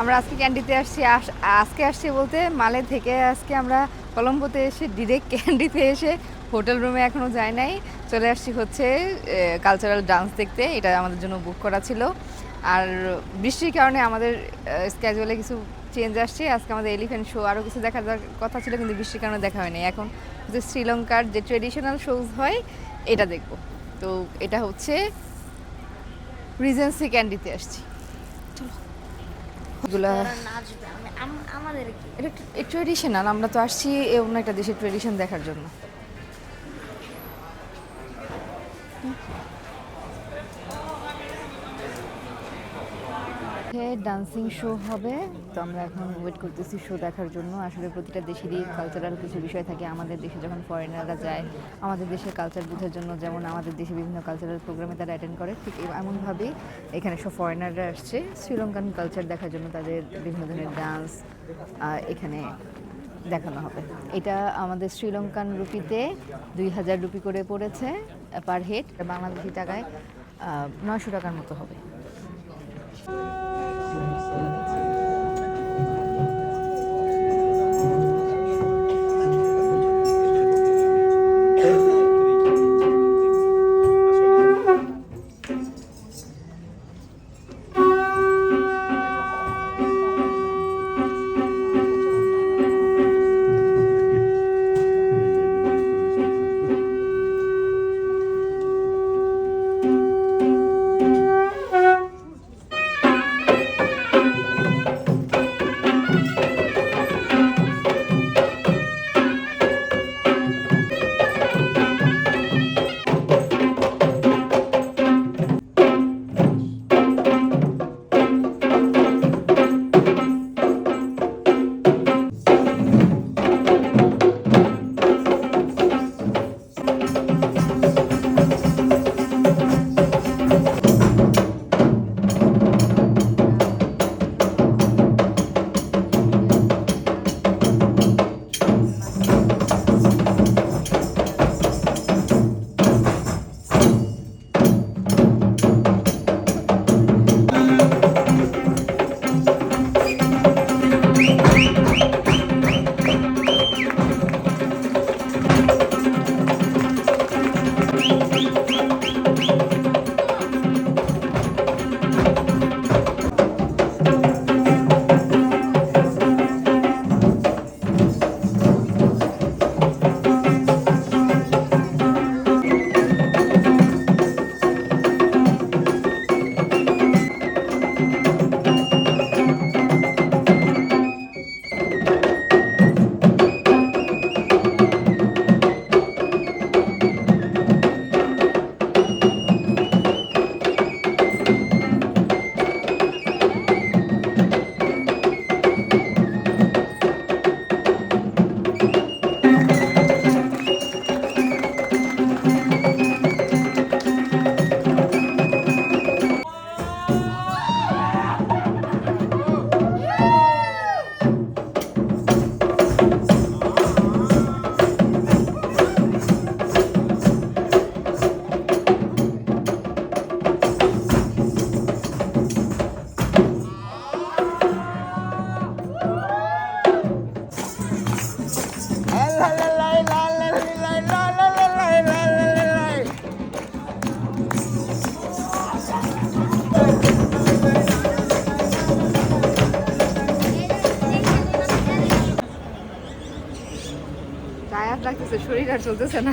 আমরা আজকে ক্যান্ডিতে আসছি, আস- আজকে আসছি বলতে মালে থেকে আজকে আমরা কলম্বোতে এসে ডিরেক্ট ক্যান্ডিতে এসে হোটেল রুমে এখনও যাই নাই। চলে আসছি হচ্ছে কালচারাল ডান্স দেখতে, এটা আমাদের জন্য বুক করা ছিল। আর বৃষ্টির কারণে আমাদের স্ক্যাজুয়ালে কিছু চেঞ্জ আসছে। আজকে আমাদের এলিফ্যান্ট শো আরও কিছু দেখার কথা ছিল, কিন্তু বৃষ্টির কারণে দেখা হয়নি। এখন যে শ্রীলঙ্কার যে ট্রেডিশনাল শোজ হয়, এটা দেখব। তো এটা হচ্ছে রিজেন্সি ক্যান্ডিতে আসছি। আমাদের এটা ট্রেডিশনাল আমরা তো আসছি অন্য একটা দেশের ট্রেডিশন দেখার জন্য। ডান্সিং শো হবে। তো আমরা এখন ওয়েট করতেছি শো দেখার জন্য। আসলে প্রতিটা দেশেরই কালচারাল কিছু বিষয় থাকে। আমাদের দেশে যখন ফরেনাররা যায়, আমাদের দেশের কালচার বোঝার জন্য যেমন আমাদের দেশে বিভিন্ন কালচারাল প্রোগ্রামে তারা অ্যাটেন্ড করে, ঠিক এমনভাবেই এখানে সব ফরেনাররা আসছে। শ্রীলঙ্কান কালচার দেখার জন্য তাদের বিভিন্ন ধরনের ডান্স এখানে দেখানো হবে। এটা আমাদের শ্রীলঙ্কান রুপিতে দুই হাজার রুপি করে পড়েছে পার হেড বাংলাদেশি টাকায় নয়শো টাকার মতো হবে। টায়ার লাগতেছে শরীর আর চলতেছে না।